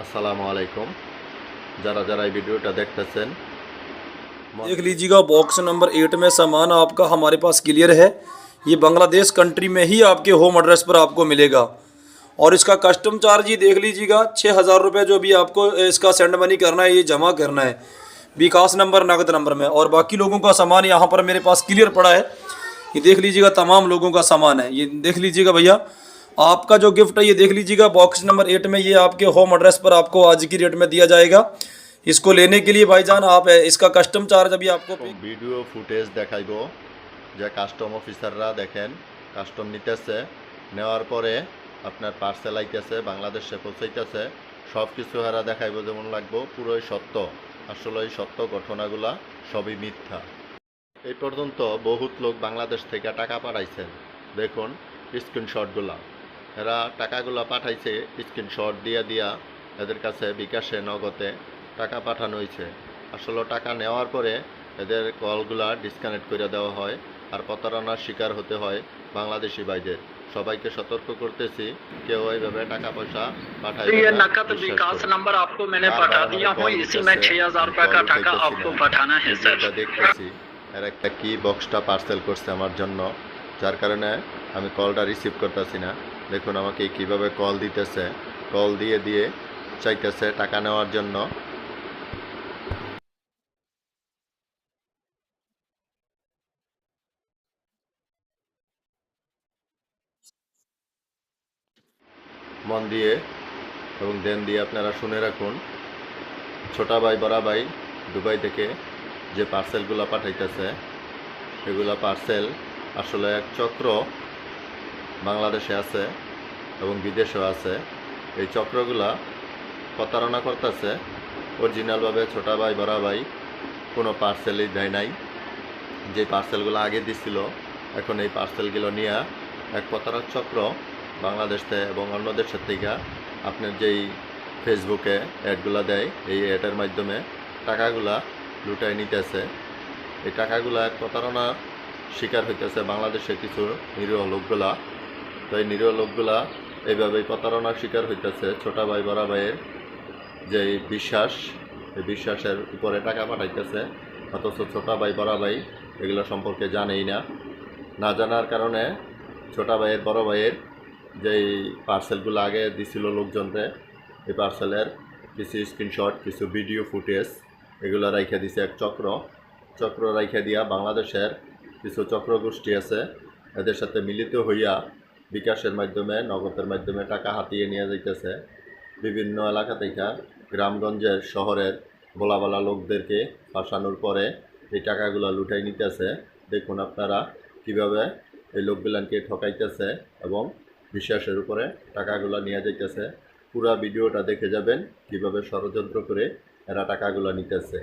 আসসালামু আলাইকুম যারা যারা এই ভিডিওটা দেখতেছেন देख लीजिएगा बॉक्स नंबर एट में सामान आपका हमारे पास क्लियर है ये बांग्लादेश कंट्री में ही आपके होम एड्रेस पर आपको मिलेगा और इसका कस्टम चार्ज ही देख लीजिएगा छः हज़ार रुपये जो भी आपको इसका सेंड मनी करना है ये जमा करना है विकास नंबर नगद नंबर में और बाकी लोगों का सामान यहाँ पर मेरे पास क्लियर पड़ा है ये देख लीजिएगा तमाम लोगों का सामान है ये देख लीजिएगा भैया आपका जो गिफ्ट है ये देख लीजिएगा बॉक्स नंबर एट में ये आपके होम एड्रेस पर आपको आज की रेट में दिया जाएगा इसको लेने के लिए भाईजान आप इसका कस्टम चार्ज अभी आपको पे- ভিডিও ফুটেজ দেখাইব যে কাস্টম অফিসাররা দেখেন কাস্টম নিতেছে নেওয়ার পরে আপনার পার্সেল আইতেছে বাংলাদেশে পৌঁছাইতেছে সব কিছু হারা দেখাইব যেমন লাগবো পুরোই সত্য আসলে এই সত্য ঘটনাগুলা সবই মিথ্যা এই পর্যন্ত বহুত লোক বাংলাদেশ থেকে টাকা পাঠাইছেন দেখুন স্ক্রিনশটগুলা এরা টাকাগুলা পাঠাইছে স্ক্রিনশট দিয়া দিয়া এদের কাছে বিকাশে নগদে টাকা পাঠানো হয়েছে আসলে টাকা নেওয়ার পরে এদের কলগুলা ডিসকানেক্ট করে দেওয়া হয় আর প্রতারণার শিকার হতে হয় বাংলাদেশি ভাইদের সবাইকে সতর্ক করতেছি কেউ এইভাবে টাকা পয়সা পাঠায় ये नकद विकास नंबर आपको मैंने पठा दिया हूँ इसी में छह हजार रुपए का टाका आपको पठाना है सर ভিডিওটা দেখতেছি এর একটা কি বক্সটা পার্সেল করছে আমার জন্য যার কারণে আমি কলটা রিসিভ করতেছি না দেখুন আমাকে কীভাবে কল দিতেছে। কল দিয়ে দিয়ে চাইতেছে টাকা নেওয়ার জন্য। মন দিয়ে এবং দেন দিয়ে আপনারা শুনে রাখুন। ছোটা ভাই, বড়া ভাই, দুবাই থেকে যে পার্সেলগুলো পাঠাইতেছে, এগুলা পার্সেল আসলে এক চক্র বাংলাদেশে আছে এবং বিদেশেও আছে। এই চক্রগুলা প্রতারণা করতেছে। অরিজিনালভাবে ছোটা ভাই, বড়া ভাই কোনো পার্সেলই দেয় নাই। যে পার্সেলগুলো আগে দিছিল, এখন এই পার্সেলগুলো নিয়ে এক প্রতারক চক্র বাংলাদেশ এবং অন্য দেশের থেকে আপনার যেই ফেসবুকে অ্যাডগুলা দেয়, এই অ্যাডের মাধ্যমে টাকাগুলা লুটাই নিতেছে। এই টাকাগুলা এক প্রতারণার শিকার হইতেছে বাংলাদেশের কিছু নিরীহ লোকগুলা। তো এই নিরীহ লোকগুলা এইভাবেই প্রতারণার শিকার হইতেছে। ছোটা ভাই, বড়া ভাইয়ের যে বিশ্বাস, এই বিশ্বাসের উপরে টাকা পাঠাইতেছে, অথচ ছোটা ভাই, বড়া ভাই এগুলো সম্পর্কে জানেই না। না জানার কারণে ছোটা ভাইয়ের, বড় ভাইয়ের যেই পার্সেলগুলো আগে দিছিল লোকজনরে, এই পার্সেলের কিছু স্ক্রিনশট, কিছু ভিডিও ফুটেজ এগুলো রাইখে দিছে এক চক্র। চক্র রাইখে দিয়া বাংলাদেশের কিছু চক্র গোষ্ঠী আছে, এদের সাথে মিলিত হইয়া বিকাশের মাধ্যমে, নগদের মাধ্যমে টাকা হাতিয়ে নিয়ে যাইতেছে। বিভিন্ন এলাকা থেকে গ্রামগঞ্জের শহরের বলা লোকদেরকে ফাঁসানোর পরে এই টাকাগুলো লুটাই নিতেছে। দেখুন আপনারা কীভাবে এই লোকগুলানকে ঠকাইতেছে এবং বিশ্বাসের উপরে টাকাগুলো নিয়ে যাইতেছে। পুরা ভিডিওটা দেখে যাবেন কীভাবে ষড়যন্ত্র করে এরা টাকাগুলো নিতেছে।